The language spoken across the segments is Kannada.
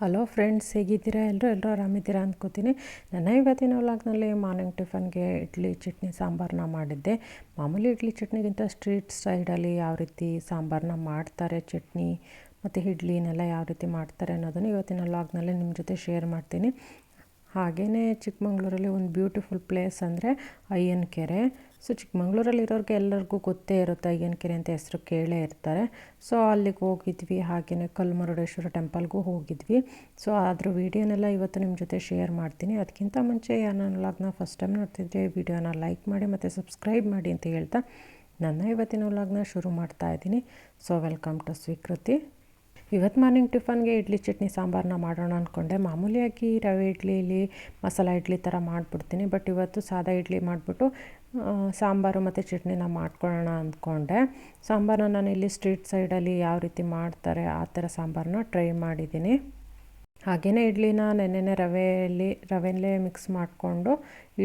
ಹಲೋ ಫ್ರೆಂಡ್ಸ್, ಹೇಗಿದ್ದೀರಾ? ಎಲ್ಲರೂ ಎಲ್ಲರೂ ಆರಾಮಿದ್ದೀರಾ ಅಂದ್ಕೋತೀನಿ ನನ್ನ ಇವತ್ತಿನ ವ್ಲಾಗ್ನಲ್ಲಿ ಮಾರ್ನಿಂಗ್ ಟಿಫನ್ಗೆ ಇಡ್ಲಿ, ಚಟ್ನಿ ಸಾಂಬಾರನ್ನ ಮಾಡಿದ್ದೆ. ಮಾಮೂಲಿ ಇಡ್ಲಿ, ಚಟ್ನಿಗಿಂತ ಸ್ಟ್ರೀಟ್ ಸೈಡಲ್ಲಿ ಯಾವ ರೀತಿ ಸಾಂಬಾರನ್ನ ಮಾಡ್ತಾರೆ, ಚಟ್ನಿ ಮತ್ತು ಇಡ್ಲಿನೆಲ್ಲ ಯಾವ ರೀತಿ ಮಾಡ್ತಾರೆ ಅನ್ನೋದನ್ನು ಇವತ್ತಿನ ವ್ಲಾಗ್ನಲ್ಲಿ ನಿಮ್ಮ ಜೊತೆ ಶೇರ್ ಮಾಡ್ತೀನಿ. ಹಾಗೆಯೇ ಚಿಕ್ಕಮಂಗ್ಳೂರಲ್ಲಿ ಒಂದು ಬ್ಯೂಟಿಫುಲ್ ಪ್ಲೇಸ್ ಅಂದರೆ ಅಯ್ಯನ್ ಕೆರೆ ಸೊ ಚಿಕ್ಕಮಂಗ್ಳೂರಲ್ಲಿರೋರಿಗೆ ಎಲ್ಲರಿಗೂ ಗೊತ್ತೇ ಇರುತ್ತೆ ಅಯ್ಯನ ಕೆರೆ ಅಂತ ಹೆಸರು ಕೇಳೇ ಇರ್ತಾರೆ. ಸೊ ಅಲ್ಲಿಗೆ ಹೋಗಿದ್ವಿ ಹಾಗೆಯೇ ಕಲ್ಮರುಡೇಶ್ವರ ಟೆಂಪಲ್ಗೂ ಹೋಗಿದ್ವಿ. ಸೊ ಅದ್ರ ವೀಡಿಯೋನೆಲ್ಲ ಇವತ್ತು ನಿಮ್ಮ ಜೊತೆ ಶೇರ್ ಮಾಡ್ತೀನಿ. ಅದಕ್ಕಿಂತ ಮುಂಚೆ ನನ್ನ ವ್ಲಾಗ್ನ ಫಸ್ಟ್ ಟೈಮ್ ನೋಡ್ತಿದ್ರೆ ವೀಡಿಯೋನ ಲೈಕ್ ಮಾಡಿ ಮತ್ತು ಸಬ್ಸ್ಕ್ರೈಬ್ ಮಾಡಿ ಅಂತ ಹೇಳ್ತಾ ನನ್ನ ಇವತ್ತಿನ ವ್ಲಾಗ್ನ ಶುರು ಮಾಡ್ತಾ ಇದ್ದೀನಿ. ಸೊ ವೆಲ್ಕಮ್ ಟು ಸ್ವೀಕೃತಿ ಇವತ್ತು ಮಾರ್ನಿಂಗ್ ಟಿಫನ್ಗೆ ಇಡ್ಲಿ ಚಟ್ನಿ ಸಾಂಬಾರನ್ನ ಮಾಡೋಣ ಅಂದ್ಕೊಂಡೆ ಮಾಮೂಲಿಯಾಗಿ ರವೆ ಇಡ್ಲಿಲಿ ಮಸಾಲ ಇಡ್ಲಿ ಥರ ಮಾಡಿಬಿಡ್ತೀನಿ. ಬಟ್ ಇವತ್ತು ಸಾದಾ ಇಡ್ಲಿ ಮಾಡಿಬಿಟ್ಟು ಸಾಂಬಾರು ಮತ್ತು ಚಟ್ನಿನ ಮಾಡ್ಕೊಳ್ಳೋಣ ಅಂದ್ಕೊಂಡೆ ಸಾಂಬಾರನ್ನ ನಾನು ಇಲ್ಲಿ ಸ್ಟ್ರೀಟ್ ಸೈಡಲ್ಲಿ ಯಾವ ರೀತಿ ಮಾಡ್ತಾರೆ, ಆ ಥರ ಸಾಂಬಾರನ್ನ ಟ್ರೈ ಮಾಡಿದ್ದೀನಿ. ಹಾಗೆಯೇ ಇಡ್ಲಿನ ನೆನ್ನೆನೆ ರವೆಯಲ್ಲಿ, ರವೆಯಲ್ಲೇ ಮಿಕ್ಸ್ ಮಾಡಿಕೊಂಡು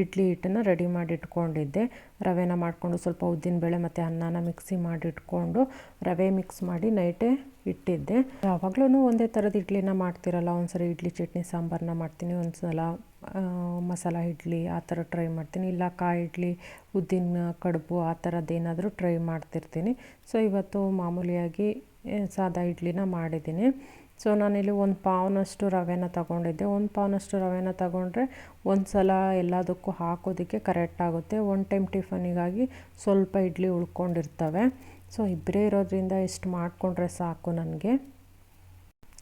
ಇಡ್ಲಿ ಹಿಟ್ಟನ್ನು ರೆಡಿ ಮಾಡಿ ಇಟ್ಕೊಂಡಿದ್ದೆ ರವೆನ ಮಾಡಿಕೊಂಡು ಸ್ವಲ್ಪ ಉದ್ದಿನಬೇಳೆ ಮತ್ತು ಅನ್ನನ ಮಿಕ್ಸಿ ಮಾಡಿ ಇಟ್ಕೊಂಡು ರವೆ ಮಿಕ್ಸ್ ಮಾಡಿ ನೈಟೇ ಇಟ್ಟಿದ್ದೆ. ಯಾವಾಗಲೂ ಒಂದೇ ಥರದ ಇಡ್ಲಿನ ಮಾಡ್ತಿರಲ್ಲ. ಒಂದ್ಸರಿ ಇಡ್ಲಿ ಚಟ್ನಿ ಸಾಂಬಾರನ್ನ ಮಾಡ್ತೀನಿ ಒಂದು ಸಲ ಮಸಾಲ ಇಡ್ಲಿ ಆ ಥರ ಟ್ರೈ ಮಾಡ್ತೀನಿ. ಇಲ್ಲ ಕಾಯಿ ಇಡ್ಲಿ, ಉದ್ದಿನ ಕಡುಬು ಆ ಥರದ್ದೇನಾದರೂ ಟ್ರೈ ಮಾಡ್ತಿರ್ತೀನಿ. ಸೊ ಇವತ್ತು ಮಾಮೂಲಿಯಾಗಿ ಸಾದಾ ಇಡ್ಲಿನ ಮಾಡಿದ್ದೀನಿ. ಸೊ ನಾನಿಲ್ಲಿ ಒಂದು ಪಾವ್ನಷ್ಟು ರವೆನ ತಗೊಂಡಿದ್ದೆ. ಒಂದು ಪಾವ್ನಷ್ಟು ರವೆನ ತಗೊಂಡ್ರೆ ಒಂದು ಸಲ ಎಲ್ಲದಕ್ಕೂ ಹಾಕೋದಕ್ಕೆ ಕರೆಕ್ಟ್ ಆಗುತ್ತೆ. ಒನ್ ಟೈಮ್ ಟಿಫನಿಗಾಗಿ ಸ್ವಲ್ಪ ಇಡ್ಲಿ ಉಳ್ಕೊಂಡಿರ್ತವೆ. ಸೊ ಇಬ್ಬರೇ ಇರೋದ್ರಿಂದ ಇಷ್ಟು ಮಾಡಿಕೊಂಡ್ರೆ ಸಾಕು ನನಗೆ.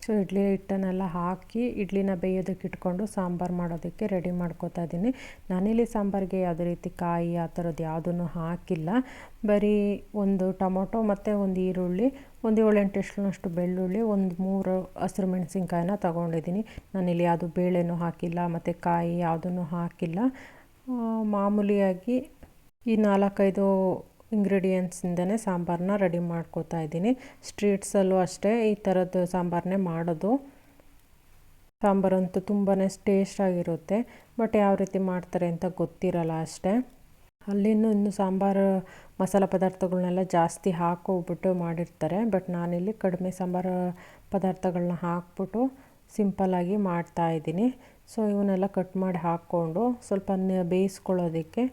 ಸೊ ಇಡ್ಲಿ ಹಿಟ್ಟನ್ನೆಲ್ಲ ಹಾಕಿ ಇಡ್ಲಿನ ಬೇಯೋದಕ್ಕೆ ಇಟ್ಕೊಂಡು ಸಾಂಬಾರು ಮಾಡೋದಕ್ಕೆ ರೆಡಿ ಮಾಡ್ಕೋತಾ ಇದ್ದೀನಿ. ನಾನಿಲ್ಲಿ ಸಾಂಬಾರಿಗೆ ಯಾವುದೇ ರೀತಿ ಕಾಯಿ ಆ ಥರದ್ದು ಯಾವುದನ್ನು ಹಾಕಿಲ್ಲ. ಬರೀ ಒಂದು ಟೊಮೊಟೊ ಮತ್ತು ಒಂದು ಈರುಳ್ಳಿ, ಒಂದು ಏಳೆಂಟು ಬೆಳ್ಳುಳ್ಳಿ, ಒಂದು ಮೂರು ಹಸಿರು ಮೆಣಸಿನ್ಕಾಯಿನ ತೊಗೊಂಡಿದ್ದೀನಿ. ನಾನಿಲ್ಲಿ ಯಾವುದು ಬೇಳೆನೂ ಹಾಕಿಲ್ಲ, ಮತ್ತು ಕಾಯಿ ಯಾವುದನ್ನು ಹಾಕಿಲ್ಲ. ಮಾಮೂಲಿಯಾಗಿ ಈ ನಾಲ್ಕೈದು ಇಂಗ್ರೀಡಿಯೆಂಟ್ಸಿಂದನೇ ಸಾಂಬಾರನ್ನ ರೆಡಿ ಮಾಡ್ಕೋತಾ ಇದ್ದೀನಿ. ಸ್ಟ್ರೀಟ್ಸಲ್ಲೂ ಅಷ್ಟೇ ಈ ಥರದ್ದು ಸಾಂಬಾರನ್ನೇ ಮಾಡೋದು. ಸಾಂಬಾರಂತೂ ತುಂಬಾ ಟೇಸ್ಟಾಗಿರುತ್ತೆ ಬಟ್ ಯಾವ ರೀತಿ ಮಾಡ್ತಾರೆ ಅಂತ ಗೊತ್ತಿರಲ್ಲ ಅಷ್ಟೇ. ಅಲ್ಲಿನೂ ಇನ್ನೂ ಸಾಂಬಾರು, ಮಸಾಲೆ ಪದಾರ್ಥಗಳನ್ನೆಲ್ಲ ಜಾಸ್ತಿ ಹಾಕೋಗ್ಬಿಟ್ಟು ಮಾಡಿರ್ತಾರೆ. ಬಟ್ ನಾನಿಲ್ಲಿ ಕಡಿಮೆ ಸಾಂಬಾರು ಪದಾರ್ಥಗಳನ್ನ ಹಾಕ್ಬಿಟ್ಟು ಸಿಂಪಲ್ಲಾಗಿ ಮಾಡ್ತಾಯಿದ್ದೀನಿ ಸೊ ಇವನ್ನೆಲ್ಲ ಕಟ್ ಮಾಡಿ ಹಾಕ್ಕೊಂಡು ಸ್ವಲ್ಪ ಬೇಯಿಸ್ಕೊಳ್ಳೋದಕ್ಕೆ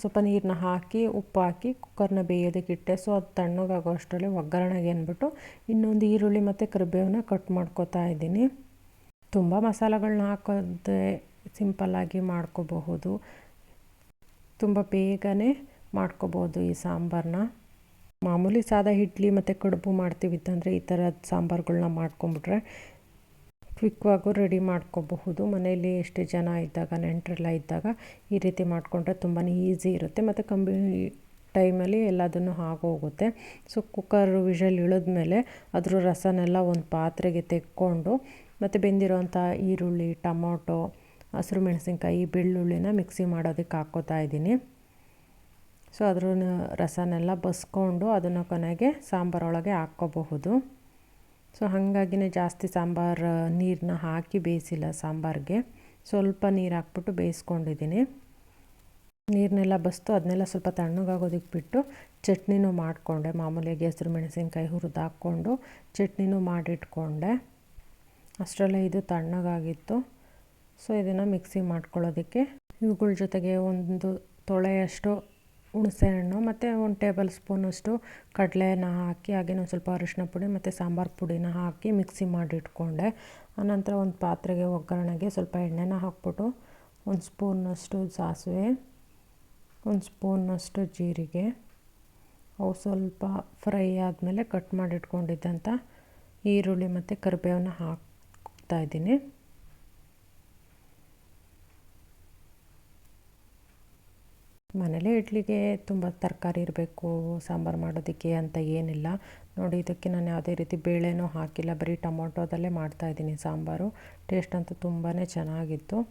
ಸ್ವಲ್ಪ ನೀರನ್ನ ಹಾಕಿ, ಉಪ್ಪು ಹಾಕಿ, ಕುಕ್ಕರ್ನ ಬೇಯೋದಕ್ಕೆ ಇಟ್ಟೆ ಸೊ ಅದು ತಣ್ಣಗಾಗೋ ಅಷ್ಟರಲ್ಲಿ ಒಗ್ಗರಣೆಗೆ ಅಂದ್ಬಿಟ್ಟು ಇನ್ನೊಂದು ಈರುಳ್ಳಿ ಮತ್ತು ಕರಿಬೇವನ್ನ ಕಟ್ ಮಾಡ್ಕೋತಾ ಇದ್ದೀನಿ. ತುಂಬ ಮಸಾಲೆಗಳನ್ನ ಹಾಕೋದೇ ಸಿಂಪಲ್ಲಾಗಿ ಮಾಡ್ಕೋಬಹುದು. ತುಂಬ ಬೇಗನೆ ಮಾಡ್ಕೋಬೋದು ಈ ಸಾಂಬಾರನ್ನ ಮಾಮೂಲಿ ಸಾದಾ ಇಡ್ಲಿ ಮತ್ತು ಕಡುಬು ಮಾಡ್ತೀವಿ ಅಂತಂದರೆ ಈ ಥರದ ಸಾಂಬಾರುಗಳನ್ನ ಮಾಡ್ಕೊಂಬಿಟ್ರೆ ಕ್ವಿಕ್ವಾಗೂ ರೆಡಿ ಮಾಡ್ಕೋಬಹುದು. ಮನೆಯಲ್ಲಿ ಎಷ್ಟು ಜನ ಇದ್ದಾಗ, ನೆಂಟರೆಲ್ಲ ಇದ್ದಾಗ ಈ ರೀತಿ ಮಾಡಿಕೊಂಡ್ರೆ ತುಂಬಾ ಈಸಿ ಇರುತ್ತೆ. ಮತ್ತು ಕಂಬಿ ಟೈಮಲ್ಲಿ ಎಲ್ಲದನ್ನು ಆಗೋಗುತ್ತೆ. ಸೊ, ಕುಕ್ಕರ್ ವಿಷಲ್ ಇಳಿದ್ಮೇಲೆ ಅದ್ರ ರಸನೆಲ್ಲ ಒಂದು ಪಾತ್ರೆಗೆ ತೆಕ್ಕೊಂಡು, ಮತ್ತು ಬೆಂದಿರೋಂಥ ಈರುಳ್ಳಿ, ಟೊಮೊಟೊ, ಹಸಿರು ಮೆಣಸಿನ್ಕಾಯಿ, ಬೆಳ್ಳುಳ್ಳಿನ ಮಿಕ್ಸಿ ಮಾಡೋದಕ್ಕೆ ಹಾಕೋತಾ ಇದ್ದೀನಿ. ಸೊ ಅದ್ರ ರಸನೆಲ್ಲ ಬಸ್ಕೊಂಡು ಅದನ್ನು ಕೊನೆಗೆ ಸಾಂಬಾರೊಳಗೆ ಹಾಕ್ಕೋಬಹುದು. ಸೊ ಹಾಗಾಗಿನೇ ಜಾಸ್ತಿ ಸಾಂಬಾರು ನೀರನ್ನ ಹಾಕಿ ಬೇಯಿಸಿಲ್ಲ ಸಾಂಬಾರಿಗೆ ಸ್ವಲ್ಪ ನೀರು ಹಾಕ್ಬಿಟ್ಟು ಬೇಯಿಸ್ಕೊಂಡಿದ್ದೀನಿ ನೀರನ್ನೆಲ್ಲ ಬಸ್ತು ಅದನ್ನೆಲ್ಲ ಸ್ವಲ್ಪ ತಣ್ಣಗಾಗೋದಕ್ಕೆ ಬಿಟ್ಟು ಚಟ್ನಿನೂ ಮಾಡಿಕೊಂಡೆ ಮಾಮೂಲಿಯಾಗಿ ಹೆಸರು ಮೆಣಸಿನ್ಕಾಯಿ ಹುರಿದು ಹಾಕ್ಕೊಂಡು ಚಟ್ನಿನೂ ಮಾಡಿಟ್ಕೊಂಡೆ ಅಷ್ಟರಲ್ಲೇ ಇದು ತಣ್ಣಗಾಗಿತ್ತು ಸೊ ಇದನ್ನು ಮಿಕ್ಸಿ ಮಾಡ್ಕೊಳ್ಳೋದಕ್ಕೆ ಇವುಗಳ ಜೊತೆಗೆ ಒಂದು ತೊಳೆಯಷ್ಟು ಹುಣಸೆಹಣ್ಣು ಮತ್ತು ಒಂದು ಟೇಬಲ್ ಸ್ಪೂನಷ್ಟು ಕಡಲೆನ ಹಾಕಿ ಹಾಗೆ ಒಂದು ಸ್ವಲ್ಪ ಅರಿಶಿನ ಪುಡಿ ಮತ್ತು ಸಾಂಬಾರು ಪುಡಿನ ಹಾಕಿ ಮಿಕ್ಸಿ ಮಾಡಿ ಇಟ್ಕೊಂಡೆ. ಆನಂತರ ಒಂದು ಪಾತ್ರೆಗೆ ಒಗ್ಗರಣೆಗೆ ಸ್ವಲ್ಪ ಎಣ್ಣೆನ ಹಾಕ್ಬಿಟ್ಟು ಒಂದು ಸ್ಪೂನಷ್ಟು ಸಾಸಿವೆ, ಒಂದು ಸ್ಪೂನಷ್ಟು ಜೀರಿಗೆ, ಅವು ಸ್ವಲ್ಪ ಫ್ರೈ ಆದಮೇಲೆ ಕಟ್ ಮಾಡಿಟ್ಕೊಂಡಿದ್ದಂಥ ಈರುಳ್ಳಿ ಮತ್ತು ಕರಿಬೇವನ್ನ ಹಾಕ್ತಾಯಿದ್ದೀನಿ ಮನೇಲೇ ಇಡ್ಲಿಗೆ ತುಂಬ ತರಕಾರಿ ಇರಬೇಕು, ಸಾಂಬಾರು ಮಾಡೋದಕ್ಕೆ ಅಂತ ಏನಿಲ್ಲ. ನೋಡಿ, ಇದಕ್ಕೆ ನಾನು ಯಾವುದೇ ರೀತಿ ಬೇಳೆನೂ ಹಾಕಿಲ್ಲ. ಬರೀ ಟೊಮೊಟೊದಲ್ಲೇ ಮಾಡ್ತಾಯಿದ್ದೀನಿ ಸಾಂಬಾರು. ಟೇಸ್ಟ್ ಅಂತೂ ತುಂಬಾ ಚೆನ್ನಾಗಿತ್ತು.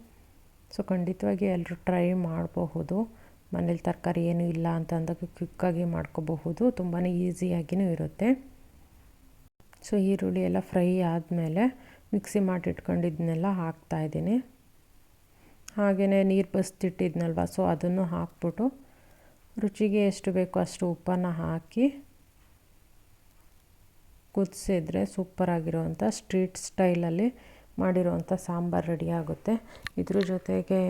ಸೊ, ಖಂಡಿತವಾಗಿ ಎಲ್ಲರೂ ಟ್ರೈ ಮಾಡಬಹುದು. ಮನೇಲಿ ತರಕಾರಿ ಏನೂ ಇಲ್ಲ ಅಂತ ಅಂದಾಗ ಕ್ವಿಕ್ಕಾಗಿ ಮಾಡ್ಕೋಬಹುದು. ತುಂಬಾ ಈಸಿಯಾಗಿಯೂ ಇರುತ್ತೆ. ಸೊ, ಈರುಳ್ಳಿ ಎಲ್ಲ ಫ್ರೈ ಆದಮೇಲೆ ಮಿಕ್ಸಿ ಮಾಡಿ ಇಟ್ಕೊಂಡಿದ್ದನ್ನೆಲ್ಲ ಹಾಕ್ತಾಯಿದ್ದೀನಿ ಹಾಗೆಯೇ ನೀರು ಬಸ್ತಿಟ್ಟಿದ್ನಲ್ವ ಸೊ ಅದನ್ನು ಹಾಕ್ಬಿಟ್ಟು ರುಚಿಗೆ ಎಷ್ಟು ಬೇಕೋ ಅಷ್ಟು ಉಪ್ಪನ್ನು ಹಾಕಿ ಕುದಿಸಿದ್ರೆ ಸೂಪರಾಗಿರೋವಂಥ ಸ್ಟ್ರೀಟ್ ಸ್ಟೈಲಲ್ಲಿ ಮಾಡಿರೋವಂಥ ಸಾಂಬಾರು ರೆಡಿ ಆಗುತ್ತೆ. ಇದ್ರ ಜೊತೆಗೆ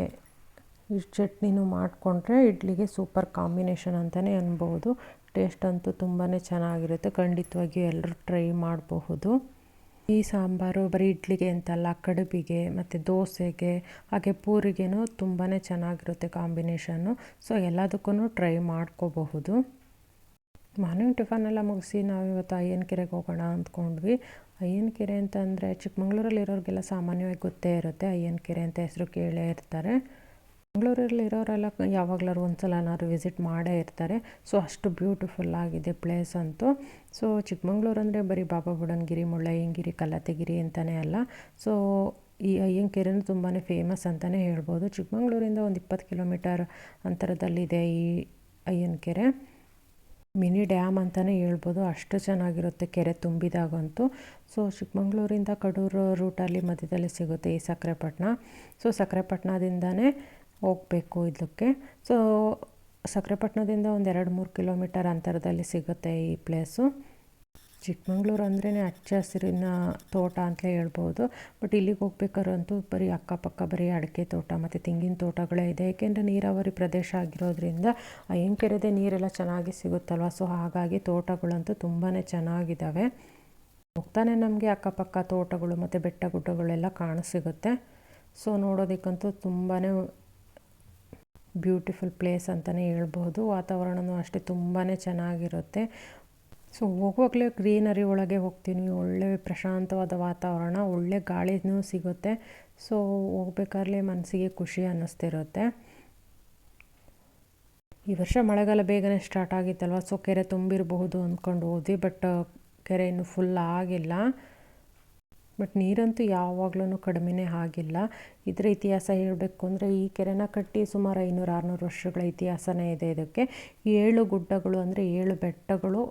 ಈ ಚಟ್ನಿನೂ ಮಾಡಿಕೊಂಡ್ರೆ ಇಡ್ಲಿಗೆ ಸೂಪರ್ ಕಾಂಬಿನೇಷನ್ ಅಂತಲೇ ಅನ್ಬೋದು. ಟೇಸ್ಟ್ ಅಂತೂ ತುಂಬಾ ಚೆನ್ನಾಗಿರುತ್ತೆ, ಖಂಡಿತವಾಗಿಯೂ ಎಲ್ಲರೂ ಟ್ರೈ ಮಾಡಬಹುದು. ಈ ಸಾಂಬಾರು ಬರೀ ಇಡ್ಲಿಗೆ ಅಂತಲ್ಲ, ಕಡುಬಿಗೆ ಮತ್ತು ದೋಸೆಗೆ, ಹಾಗೆ ಪೂರಿಗೆನೂ ತುಂಬಾ ಚೆನ್ನಾಗಿರುತ್ತೆ ಕಾಂಬಿನೇಷನ್ನು. ಸೊ ಎಲ್ಲದಕ್ಕೂ ಟ್ರೈ ಮಾಡ್ಕೋಬಹುದು. ಮಾರ್ನಿಂಗ್ ಟಿಫನ್ ಎಲ್ಲ ಮುಗಿಸಿ ನಾವಿವತ್ತು ಅಯ್ಯನಕೆರೆಗೆ ಹೋಗೋಣ ಅಂದ್ಕೊಂಡ್ವಿ. ಅಯ್ಯನಕೆರೆ ಅಂತಂದರೆ ಚಿಕ್ಕಮಂಗ್ಳೂರಲ್ಲಿರೋರಿಗೆಲ್ಲ ಸಾಮಾನ್ಯವಾಗಿ ಗೊತ್ತೇ ಇರುತ್ತೆ. ಅಯ್ಯನಕೆರೆ ಅಂತ ಹೆಸರು ಕೇಳೇ ಇರ್ತಾರೆ. ಮಂಗಳೂರಲ್ಲಿರೋರೆಲ್ಲ ಯಾವಾಗ್ಲಾರು ಒಂದು ಸಲನಾದ್ರು ವಿಸಿಟ್ ಮಾಡೇ ಇರ್ತಾರೆ. ಸೊ ಅಷ್ಟು ಬ್ಯೂಟಿಫುಲ್ ಆಗಿದೆ ಪ್ಲೇಸ್ ಅಂತೂ. ಸೊ ಚಿಕ್ಕಮಂಗ್ಳೂರು ಅಂದರೆ ಬರೀ ಬಾಬಾ ಬುಡನ್ಗಿರಿ, ಮುಳ್ಳಯ್ಯನಗಿರಿ, ಕಲ್ಲತ್ತಗಿರಿ ಅಂತಲೇ ಅಲ್ಲ. ಸೊ ಈ ಅಯ್ಯಂಕೆರೆನೂ ತುಂಬಾ ಫೇಮಸ್ ಅಂತಲೇ ಹೇಳ್ಬೋದು. ಚಿಕ್ಕಮಂಗ್ಳೂರಿಂದ ಒಂದು ಇಪ್ಪತ್ತು ಕಿಲೋಮೀಟರ್ ಅಂತರದಲ್ಲಿದೆ ಈ ಅಯ್ಯನಕೆರೆ ಮಿನಿ ಡ್ಯಾಮ್ ಅಂತಲೇ ಹೇಳ್ಬೋದು. ಅಷ್ಟು ಚೆನ್ನಾಗಿರುತ್ತೆ ಕೆರೆ ತುಂಬಿದಾಗಂತೂ. ಸೊ ಚಿಕ್ಕಮಂಗ್ಳೂರಿಂದ ಕಡೂರು ರೂಟಲ್ಲಿ ಮಧ್ಯದಲ್ಲಿ ಸಿಗುತ್ತೆ ಈ ಸಕ್ಕರೆಪಟ್ಟಣ ಸೊ ಸಕ್ಕರೆಪಟ್ಟಣದಿಂದನೇ ಹೋಗಬೇಕು ಇದಕ್ಕೆ ಸೊ ಸಕ್ರೆಪಟ್ಟಣದಿಂದ ಒಂದು ಎರಡು ಮೂರು ಕಿಲೋಮೀಟರ್ ಅಂತರದಲ್ಲಿ ಸಿಗುತ್ತೆ ಈ ಪ್ಲೇಸು ಚಿಕ್ಕಮಂಗ್ಳೂರು ಅಂದ್ರೇ ಹಚ್ಚ ಹಸಿರಿನ ತೋಟ ಅಂತಲೇ ಹೇಳ್ಬೋದು. ಬಟ್ ಇಲ್ಲಿಗೆ ಹೋಗ್ಬೇಕಾದ್ರಂತೂ ಬರೀ ಅಕ್ಕಪಕ್ಕ ಬರೀ ಅಡಿಕೆ ತೋಟ ಮತ್ತು ತೆಂಗಿನ ತೋಟಗಳೇ ಇದೆ. ಏಕೆಂದರೆ ನೀರಾವರಿ ಪ್ರದೇಶ ಆಗಿರೋದ್ರಿಂದ ಅಯ್ಯಂಕೆರೆದೇ ನೀರೆಲ್ಲ ಚೆನ್ನಾಗಿ ಸಿಗುತ್ತಲ್ವ? ಸೊ ಹಾಗಾಗಿ ತೋಟಗಳಂತೂ ತುಂಬಾ ಚೆನ್ನಾಗಿದ್ದಾವೆ ಹೋಗ್ತಾನೆ ನಮಗೆ ಅಕ್ಕಪಕ್ಕ ತೋಟಗಳು ಮತ್ತು ಬೆಟ್ಟ ಗುಡ್ಡಗಳೆಲ್ಲ ಕಾಣಸಿಗುತ್ತೆ ಸೊ ನೋಡೋದಕ್ಕಂತೂ ತುಂಬಾ ಬ್ಯೂಟಿಫುಲ್ ಪ್ಲೇಸ್ ಅಂತಲೇ ಹೇಳ್ಬೋದು. ವಾತಾವರಣವೂ ಅಷ್ಟೇ ತುಂಬಾ ಚೆನ್ನಾಗಿರುತ್ತೆ. ಸೊ, ಹೋಗುವಾಗಲೇ ಗ್ರೀನರಿ ಒಳಗೆ ಹೋಗ್ತೀನಿ. ಒಳ್ಳೆ ಪ್ರಶಾಂತವಾದ ವಾತಾವರಣ, ಒಳ್ಳೆ ಗಾಳಿನೂ ಸಿಗುತ್ತೆ. ಸೊ, ಹೋಗ್ಬೇಕಾದ್ರೆ ಮನಸ್ಸಿಗೆ ಖುಷಿ ಅನ್ನಿಸ್ತಿರುತ್ತೆ. ಈ ವರ್ಷ ಮಳೆಗಾಲ ಬೇಗನೆ ಸ್ಟಾರ್ಟ್ ಆಗಿತ್ತಲ್ವ? ಸೊ, ಕೆರೆ ತುಂಬಿರಬಹುದು ಅಂದ್ಕೊಂಡು ಹೋದ್ವಿ, ಬಟ್, ಕೆರೆ ಇನ್ನೂ ಫುಲ್ ಆಗಿಲ್ಲ. ಬಟ್ ನೀರಂತೂ ಯಾವಾಗ್ಲೂ ಕಡಿಮೆನೇ ಆಗಿಲ್ಲ. ಇದರ ಇತಿಹಾಸ ಹೇಳಬೇಕು ಅಂದರೆ ಈ ಕೆರೆನ ಕಟ್ಟಿ ಸುಮಾರು ಐನೂರು ಆರುನೂರು ವರ್ಷಗಳ ಇತಿಹಾಸನೇ ಇದೆ ಇದಕ್ಕೆ. ಏಳು ಗುಡ್ಡಗಳು ಅಂದರೆ ಏಳು ಬೆಟ್ಟಗಳು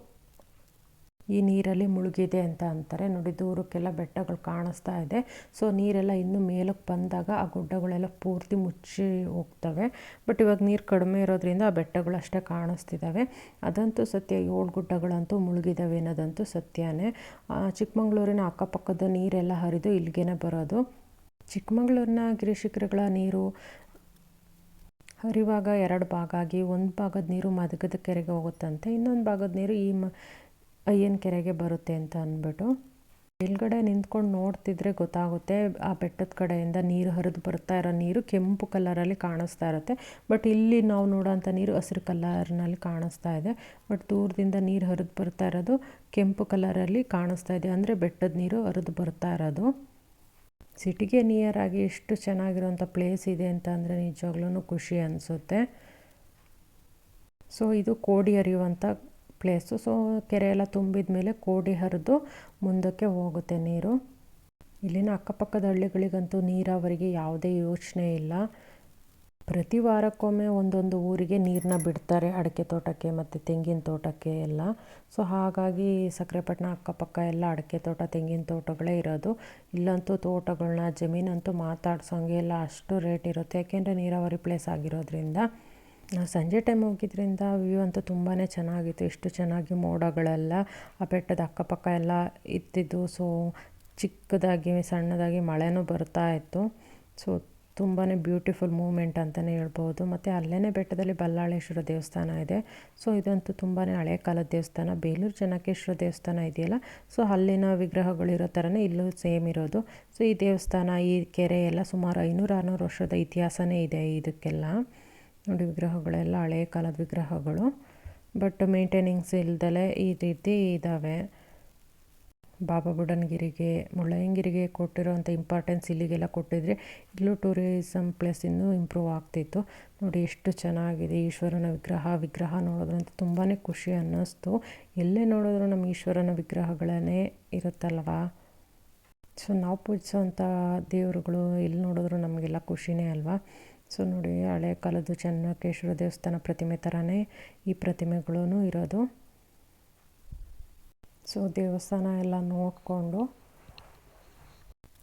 ಈ ನೀರಲ್ಲಿ ಮುಳುಗಿದೆ ಅಂತ ಅಂತಾರೆ. ನೋಡಿ, ದೂರಕ್ಕೆಲ್ಲ ಬೆಟ್ಟಗಳು ಕಾಣಿಸ್ತಾ ಇದೆ. ಸೊ ನೀರೆಲ್ಲ ಇನ್ನೂ ಮೇಲಕ್ಕೆ ಬಂದಾಗ ಆ ಗುಡ್ಡಗಳೆಲ್ಲ ಪೂರ್ತಿ ಮುಚ್ಚಿ ಹೋಗ್ತವೆ. ಬಟ್ ಇವಾಗ ನೀರು ಕಡಿಮೆ ಇರೋದ್ರಿಂದ ಆ ಬೆಟ್ಟಗಳು ಅಷ್ಟೇ ಕಾಣಿಸ್ತಿದ್ದಾವೆ. ಅದಂತೂ ಸತ್ಯ, ಏಳು ಗುಡ್ಡಗಳಂತೂ ಮುಳುಗಿದ್ದಾವೆ ಅನ್ನೋದಂತೂ ಸತ್ಯನೇ. ಚಿಕ್ಕಮಂಗ್ಳೂರಿನ ಅಕ್ಕಪಕ್ಕದ ನೀರೆಲ್ಲ ಹರಿದು ಇಲ್ಲಿಗೇನೆ ಬರೋದು. ಚಿಕ್ಕಮಂಗ್ಳೂರಿನ ಗಿರಿಶಿಖರಗಳ ನೀರು ಹರಿವಾಗ ಎರಡು ಭಾಗ ಆಗಿ, ಒಂದು ಭಾಗದ ನೀರು ಮದಗದ ಕೆರೆಗೆ ಹೋಗುತ್ತಂತೆ. ಇನ್ನೊಂದು ಭಾಗದ ನೀರು ಈ ಮ ಅಯ್ಯನ ಕೆರೆಗೆ ಬರುತ್ತೆ ಅಂತ ಅಂದ್ಬಿಟ್ಟು ಮೇಲ್ಗಡೆ ನಿಂತ್ಕೊಂಡು ನೋಡ್ತಿದ್ರೆ ಗೊತ್ತಾಗುತ್ತೆ, ಆ ಬೆಟ್ಟದ ಕಡೆಯಿಂದ ನೀರು ಹರಿದು ಬರ್ತಾ ಇರೋ ನೀರು ಕೆಂಪು ಕಲರಲ್ಲಿ ಕಾಣಿಸ್ತಾ ಇರುತ್ತೆ. ಬಟ್ ಇಲ್ಲಿ ನಾವು ನೋಡೋಂಥ ನೀರು ಹಸಿರು ಕಲರ್ನಲ್ಲಿ ಕಾಣಿಸ್ತಾ ಇದೆ. ಬಟ್ ದೂರದಿಂದ ನೀರು ಹರಿದು ಬರ್ತಾ ಇರೋದು ಕೆಂಪು ಕಲರಲ್ಲಿ ಕಾಣಿಸ್ತಾ ಇದೆ. ಅಂದರೆ ಬೆಟ್ಟದ ನೀರು ಹರಿದು ಬರ್ತಾ ಇರೋದು. ಸಿಟಿಗೆ ನಿಯರ್ ಆಗಿ ಎಷ್ಟು ಚೆನ್ನಾಗಿರುವಂಥ ಪ್ಲೇಸ್ ಇದೆ ಅಂತ ಅಂದರೆ ನಿಜವಾಗ್ಲೂ ಖುಷಿ ಅನಿಸುತ್ತೆ. ಸೊ ಇದು ಕೋಡಿ ಹರಿಯುವಂಥ ಪ್ಲೇಸು ಸೊ ಕೆರೆ ಎಲ್ಲ ತುಂಬಿದ ಮೇಲೆ ಕೋಡಿ ಹರಿದು ಮುಂದಕ್ಕೆ ಹೋಗುತ್ತೆ ನೀರು. ಇಲ್ಲಿನ ಅಕ್ಕಪಕ್ಕದ ಹಳ್ಳಿಗಳಿಗಂತೂ ನೀರಾವರಿಗೆ ಯಾವುದೇ ಯೋಚನೆ ಇಲ್ಲ. ಪ್ರತಿ ವಾರಕ್ಕೊಮ್ಮೆ ಒಂದೊಂದು ಊರಿಗೆ ನೀರನ್ನ ಬಿಡ್ತಾರೆ, ಅಡಿಕೆ ತೋಟಕ್ಕೆ ಮತ್ತು ತೆಂಗಿನ ತೋಟಕ್ಕೆ ಎಲ್ಲ. ಸೊ ಹಾಗಾಗಿ ಸಕ್ಕರೆಪಟ್ಟಣ ಅಕ್ಕಪಕ್ಕ ಎಲ್ಲ ಅಡಿಕೆ ತೋಟ, ತೆಂಗಿನ ತೋಟಗಳೇ ಇರೋದು. ಇಲ್ಲಂತೂ ತೋಟಗಳನ್ನ ಜಮೀನಂತೂ ಮಾತಾಡ್ಸೋಂಗೆ ಎಲ್ಲ ಅಷ್ಟು ರೇಟ್ ಇರುತ್ತೆ. ಯಾಕೆಂದರೆ ನೀರಾವರಿ ಪ್ಲೇಸ್ ಆಗಿರೋದ್ರಿಂದ ನಾವು ಸಂಜೆ ಟೈಮ್ ಹೋಗಿದ್ದರಿಂದ ವ್ಯೂ ಅಂತೂ ತುಂಬಾ ಚೆನ್ನಾಗಿತ್ತು. ಎಷ್ಟು ಚೆನ್ನಾಗಿ ಮೋಡಗಳೆಲ್ಲ, ಆ ಬೆಟ್ಟದ ಅಕ್ಕಪಕ್ಕ ಎಲ್ಲ ಇತ್ತಿದ್ದು ಸೊ ಚಿಕ್ಕದಾಗಿ, ಸಣ್ಣದಾಗಿ ಮಳೆನೂ ಬರ್ತಾ ಇತ್ತು. ಸೊ ತುಂಬಾ ಬ್ಯೂಟಿಫುಲ್ ಮೂಮೆಂಟ್ ಅಂತಲೇ ಹೇಳ್ಬೋದು. ಮತ್ತು ಅಲ್ಲೇ ಬೆಟ್ಟದಲ್ಲಿ ಬಲ್ಲಾಳೇಶ್ವರ ದೇವಸ್ಥಾನ ಇದೆ. ಸೊ ಇದಂತೂ ತುಂಬಾ ಹಳೆ ಕಾಲದ ದೇವಸ್ಥಾನ. ಬೇಲೂರು ಚೆನ್ನಕೇಶ್ವರ ದೇವಸ್ಥಾನ ಇದೆಯಲ್ಲ ಸೊ ಅಲ್ಲಿನ ವಿಗ್ರಹಗಳಿರೋ ಥರನೇ ಇಲ್ಲೂ ಸೇಮ್ ಇರೋದು. ಸೊ ಈ ದೇವಸ್ಥಾನ, ಈ ಕೆರೆ ಎಲ್ಲ ಸುಮಾರು ಐನೂರು, ಆರುನೂರು ವರ್ಷದ ಇತಿಹಾಸನೇ ಇದೆ ಇದಕ್ಕೆಲ್ಲ. ನೋಡಿ, ವಿಗ್ರಹಗಳೆಲ್ಲ ಹಳೆ ಕಾಲದ ವಿಗ್ರಹಗಳು. ಬಟ್ ಮೇಂಟೆನೆನ್ಸ್ ಇಲ್ದಲೇ ಈ ರೀತಿ ಇದ್ದಾವೆ ಬಾಬಾ ಬುಡನ್ಗಿರಿಗೆ ಮುಳ್ಳಯ್ಯನಗಿರಿಗೆ ಕೊಟ್ಟಿರೋವಂಥ ಇಂಪಾರ್ಟೆನ್ಸ್ ಇಲ್ಲಿಗೆಲ್ಲ ಕೊಟ್ಟಿದ್ರೆ ಇಲ್ಲೂ ಟೂರಿಸಮ್ ಪ್ಲೇಸ್ ಇನ್ನೂ ಇಂಪ್ರೂವ್ ಆಗ್ತಿತ್ತು. ನೋಡಿ, ಎಷ್ಟು ಚೆನ್ನಾಗಿದೆ ಈಶ್ವರನ ವಿಗ್ರಹ. ವಿಗ್ರಹ ನೋಡೋದ್ರಂತ ತುಂಬಾ ಖುಷಿ ಅನ್ನಿಸ್ತು. ಎಲ್ಲೇ ನೋಡಿದ್ರು ನಮ್ಮ ಈಶ್ವರನ ವಿಗ್ರಹಗಳೇ ಇರುತ್ತಲ್ವಾ? ಸೊ ನಾವು ಪೂಜಿಸೋವಂಥ ದೇವರುಗಳು ಎಲ್ಲಿ ನೋಡಿದ್ರು ನಮಗೆಲ್ಲ ಖುಷಿನೇ ಅಲ್ವಾ? ಸೊ ನೋಡಿ, ಹಳೆ ಕಾಲದ್ದು ಚೆನ್ನಕೇಶ್ವರ ದೇವಸ್ಥಾನ ಪ್ರತಿಮೆ ಥರನೇ ಈ ಪ್ರತಿಮೆಗಳೂ ಇರೋದು. ಸೊ, ದೇವಸ್ಥಾನ ಎಲ್ಲ ನೋಡಿಕೊಂಡು,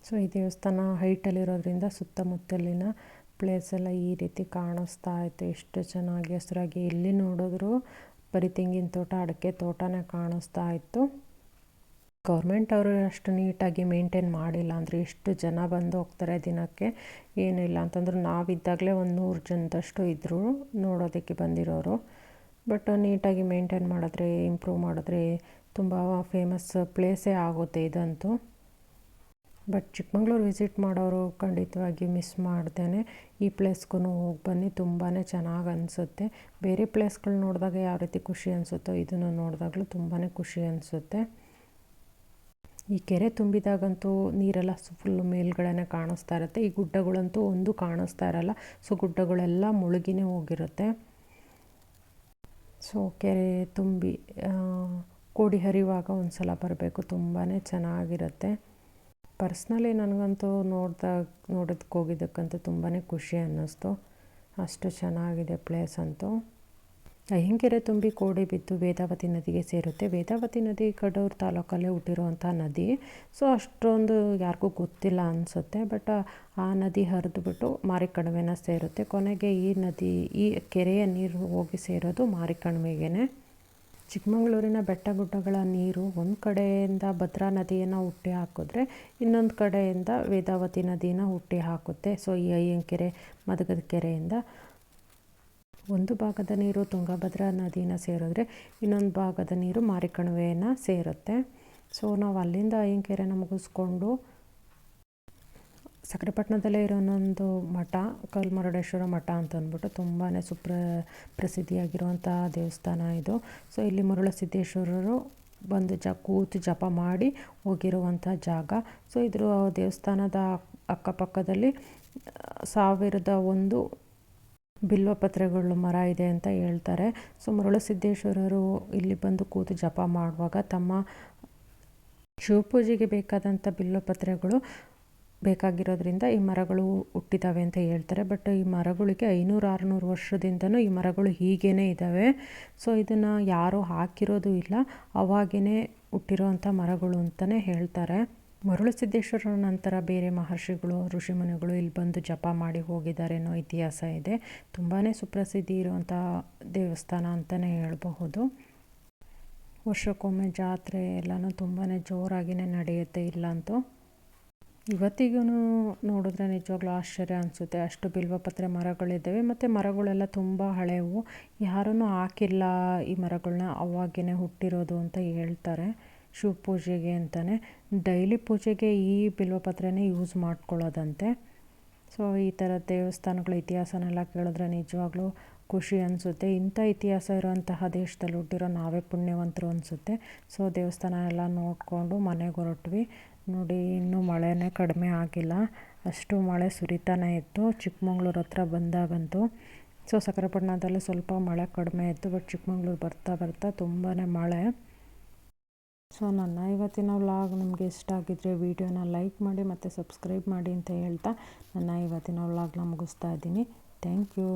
ಸೊ ಈ ದೇವಸ್ಥಾನ ಹೈಟಲ್ಲಿರೋದ್ರಿಂದ ಸುತ್ತಮುತ್ತಲಿನ ಪ್ಲೇಸೆಲ್ಲ ಈ ರೀತಿ ಕಾಣಿಸ್ತಾ ಇತ್ತು. ಎಷ್ಟು ಚೆನ್ನಾಗಿ ಹಸಿರಾಗಿ ಎಲ್ಲಿ ನೋಡಿದ್ರು, ಬರೀ ತೆಂಗಿನ ತೋಟ, ಅಡಿಕೆ ತೋಟನೇ ಕಾಣಿಸ್ತಾ ಇತ್ತು. ಗೌರ್ಮೆಂಟ್ ಅವರು ಅಷ್ಟು ನೀಟಾಗಿ ಮೇಂಟೈನ್ ಮಾಡಿಲ್ಲ ಅಂದರೆ ಎಷ್ಟು ಜನ ಬಂದು ಹೋಗ್ತಾರೆ ದಿನಕ್ಕೆ, ಏನಿಲ್ಲ ಅಂತಂದ್ರೆ ನಾವಿದ್ದಾಗಲೇ ಒಂದು ನೂರು ಜನದಷ್ಟು ಇದ್ದರು ನೋಡೋದಕ್ಕೆ ಬಂದಿರೋರು. ಬಟ್ ನೀಟಾಗಿ ಮೇಂಟೈನ್ ಮಾಡಿದ್ರೆ ಇಂಪ್ರೂವ್ ಮಾಡಿದ್ರೆ ತುಂಬ ಫೇಮಸ್ ಪ್ಲೇಸೇ ಆಗುತ್ತೆ ಇದಂತೂ. ಬಟ್ ಚಿಕ್ಕಮಂಗ್ಳೂರು ವಿಸಿಟ್ ಮಾಡೋರು ಖಂಡಿತವಾಗಿ ಮಿಸ್ ಮಾಡ್ದೇನೆ. ಈ ಪ್ಲೇಸ್ಗೂ ಹೋಗಿ ಬನ್ನಿ ತುಂಬಾ ಚೆನ್ನಾಗಿ ಅನಿಸುತ್ತೆ. ಬೇರೆ ಪ್ಲೇಸ್ಗಳು ನೋಡಿದಾಗ ಯಾವ ರೀತಿ ಖುಷಿ ಅನಿಸುತ್ತೋ ಇದನ್ನು ನೋಡಿದಾಗಲೂ ತುಂಬಾ ಖುಷಿ ಅನಿಸುತ್ತೆ. ಈ ಕೆರೆ ತುಂಬಿದಾಗಂತೂ ನೀರೆಲ್ಲ ಫುಲ್ಲು ಮೇಲ್ಗಡೆನೆ ಕಾಣಿಸ್ತಾ ಇರುತ್ತೆ. ಈ ಗುಡ್ಡಗಳಂತೂ ಒಂದು ಕಾಣಿಸ್ತಾ ಇರಲ್ಲ. ಸೊ ಗುಡ್ಡಗಳೆಲ್ಲ ಮುಳುಗಿನೇ ಹೋಗಿರುತ್ತೆ. ಸೊ ಕೆರೆ ತುಂಬಿ ಕೋಡಿ ಹರಿಯುವಾಗ ಒಂದು ಸಲ ಬರಬೇಕು. ತುಂಬಾ ಚೆನ್ನಾಗಿರುತ್ತೆ. ಪರ್ಸ್ನಲಿ ನನಗಂತೂ ನೋಡ್ದಾಗ ನೋಡೋದಕ್ಕೆ ಹೋಗಿದ್ದಕ್ಕಂತೂ ತುಂಬಾ ಖುಷಿ ಅನ್ನಿಸ್ತು. ಅಷ್ಟು ಚೆನ್ನಾಗಿದೆ ಪ್ಲೇಸ್ ಅಂತೂ. ಅಯ್ಯಂಕೆರೆ ತುಂಬಿ ಕೋಡಿ ಬಿದ್ದು ವೇದಾವತಿ ನದಿಗೆ ಸೇರುತ್ತೆ. ವೇದಾವತಿ ನದಿ ಕಡೂರು ತಾಲೂಕಲ್ಲೇ ಹುಟ್ಟಿರುವಂಥ ನದಿ. ಸೊ, ಅಷ್ಟೊಂದು ಯಾರಿಗೂ ಗೊತ್ತಿಲ್ಲ ಅನಿಸುತ್ತೆ. ಬಟ್, ಆ ನದಿ ಹರಿದುಬಿಟ್ಟು ಮಾರಿಕಣಿವೆನ ಸೇರುತ್ತೆ. ಕೊನೆಗೆ ಈ ನದಿ, ಈ ಕೆರೆಯ ನೀರು ಹೋಗಿ ಸೇರೋದು ಮಾರಿಕಣಿವೆಗೇನೆ ಚಿಕ್ಕಮಗಳೂರಿನ ಬೆಟ್ಟ ಗುಡ್ಡಗಳ ನೀರು ಒಂದು ಕಡೆಯಿಂದ ಭದ್ರಾ ನದಿಯನ್ನು ಹುಟ್ಟಿ ಹಾಕಿದ್ರೆ ಇನ್ನೊಂದು ಕಡೆಯಿಂದ ವೇದಾವತಿ ನದಿನ ಹುಟ್ಟಿ ಹಾಕುತ್ತೆ. ಸೊ, ಈ ಅಯ್ಯಂಕೆರೆ, ಮದಗದ ಕೆರೆಯಿಂದ. ಒಂದು ಭಾಗದ ನೀರು ತುಂಗಭದ್ರಾ ನದಿನ ಸೇರಿದ್ರೆ ಇನ್ನೊಂದು ಭಾಗದ ನೀರು ಮಾರಿಕಣಿವೆಯನ್ನು ಸೇರುತ್ತೆ. ಸೊ ನಾವು ಅಲ್ಲಿಂದ ಅಯ್ಯಂಕೆರೆನ ಮುಗಿಸ್ಕೊಂಡು ಸಕ್ರೆಪಟ್ಟಣದಲ್ಲೇ ಒಂದು ಮಠ, ಕಲ್ಮರುಡೇಶ್ವರ ಮಠ ಅಂತ ಅಂದ್ಬಿಟ್ಟು ತುಂಬಾ ಸುಪ್ರ ಪ್ರಸಿದ್ಧಿಯಾಗಿರುವಂಥ ದೇವಸ್ಥಾನ ಇದು. ಸೊ ಇಲ್ಲಿ ಮರುಳಸಿದ್ದೇಶ್ವರರು ಬಂದು ಜ, ಕೂತು ಜಪ ಮಾಡಿ ಹೋಗಿರುವಂಥ ಜಾಗ. ಸೊ ಇದ್ರ ದೇವಸ್ಥಾನದ ಅಕ್ಕಪಕ್ಕದಲ್ಲಿ ಸಾವಿರದ ಒಂದು ಬಿಲ್ವಪತ್ರೆಗಳು ಮರ ಇದೆ ಅಂತ ಹೇಳ್ತಾರೆ. ಸೊ ಮರುಳಸಿದ್ದೇಶ್ವರರು ಇಲ್ಲಿ ಬಂದು ಕೂತು ಜಪ ಮಾಡುವಾಗ ತಮ್ಮ ಶಿವಪೂಜೆಗೆ ಬೇಕಾದಂಥ ಬಿಲ್ವಪತ್ರೆಗಳು ಬೇಕಾಗಿರೋದ್ರಿಂದ ಈ ಮರಗಳು ಹುಟ್ಟಿದ್ದಾವೆ ಅಂತ ಹೇಳ್ತಾರೆ. ಬಟ್ ಈ ಮರಗಳಿಗೆ ಐನೂರು, ಆರುನೂರು ವರ್ಷದಿಂದನೂ ಈ ಮರಗಳು ಹೀಗೇ ಇದ್ದಾವೆ ಸೊ, ಇದನ್ನು ಯಾರೂ ಹಾಕಿರೋದು ಇಲ್ಲ. ಅವಾಗೇ ಹುಟ್ಟಿರೋವಂಥ ಮರಗಳು ಅಂತಲೇ ಹೇಳ್ತಾರೆ. ಮರುಳಸಿದ್ದೇಶ್ವರರ ನಂತರ ಬೇರೆ ಮಹರ್ಷಿಗಳು, ಋಷಿಮುನಿಗಳು ಇಲ್ಲಿ ಬಂದು ಜಪ ಮಾಡಿ ಹೋಗಿದ್ದಾರೆ ಅನ್ನೋ ಇತಿಹಾಸ ಇದೆ. ತುಂಬಾ ಸುಪ್ರಸಿದ್ಧಿ ಇರುವಂಥ ದೇವಸ್ಥಾನ ಅಂತಲೇ ಹೇಳಬಹುದು. ವರ್ಷಕ್ಕೊಮ್ಮೆ ಜಾತ್ರೆ ಎಲ್ಲನೂ ತುಂಬಾ ಜೋರಾಗಿಯೇ ನಡೆಯುತ್ತೆ ಇಲ್ಲಂತೂ. ಇವತ್ತಿಗೂ ನೋಡಿದ್ರೆ ನಿಜವಾಗ್ಲೂ ಆಶ್ಚರ್ಯ ಅನಿಸುತ್ತೆ. ಅಷ್ಟು ಬಿಲ್ವಪತ್ರೆ ಮರಗಳಿದ್ದಾವೆ. ಮತ್ತು ಮರಗಳೆಲ್ಲ ತುಂಬ ಹಳೆವು. ಯಾರೂ ಹಾಕಿಲ್ಲ ಈ ಮರಗಳನ್ನ ಅವಾಗೇ ಹುಟ್ಟಿರೋದು ಅಂತ ಹೇಳ್ತಾರೆ. ಶಿವ ಪೂಜೆಗೆ ಅಂತಲೇ ಡೈಲಿ ಪೂಜೆಗೆ ಈ ಬಿಲ್ವಪತ್ರೆನೇ ಯೂಸ್ ಮಾಡ್ಕೊಳ್ಳೋದಂತೆ. ಸೊ ಈ ಥರ ದೇವಸ್ಥಾನಗಳ ಇತಿಹಾಸನೆಲ್ಲ ಕೇಳಿದ್ರೆ ನಿಜವಾಗ್ಲೂ ಖುಷಿ ಅನಿಸುತ್ತೆ. ಇಂಥ ಇತಿಹಾಸ ಇರೋಂತಹ ದೇಶದಲ್ಲಿ ಹುಟ್ಟಿರೋ ನಾವೇ ಪುಣ್ಯವಂತರು ಅನಿಸುತ್ತೆ. ಸೊ ದೇವಸ್ಥಾನ ಎಲ್ಲ ನೋಡಿಕೊಂಡು ಮನೆಗೆ ಹೊರಟ್ವಿ. ನೋಡಿ, ಇನ್ನೂ ಮಳೆನೇ ಕಡಿಮೆ ಆಗಿಲ್ಲ. ಅಷ್ಟು ಮಳೆ ಸುರಿತಾನೆ ಇತ್ತು. ಚಿಕ್ಕಮಂಗ್ಳೂರು ಹತ್ರ ಬಂದಾಗಂತೂ. ಸೊ ಸಕ್ಕರೆಪಟ್ಟಣದಲ್ಲಿ ಸ್ವಲ್ಪ ಮಳೆ ಕಡಿಮೆ ಇತ್ತು ಬಟ್ ಚಿಕ್ಕಮಂಗ್ಳೂರು ಬರ್ತಾ ಬರ್ತಾ ತುಂಬಾ ಮಳೆ. ಸೊ ನನ್ನ ಇವತ್ತಿನ ವ್ಲಾಗ್ ನಿಮಗೆ ಇಷ್ಟ ಆಗಿದ್ದರೆ ವೀಡಿಯೋನ ಲೈಕ್ ಮಾಡಿ ಮತ್ತು ಸಬ್ಸ್ಕ್ರೈಬ್ ಮಾಡಿ ಅಂತ ಹೇಳ್ತಾ ನನ್ನ ಇವತ್ತಿನ ವ್ಲಾಗ್ನ ಮುಗಿಸ್ತಾ ಇದ್ದೀನಿ. Thank you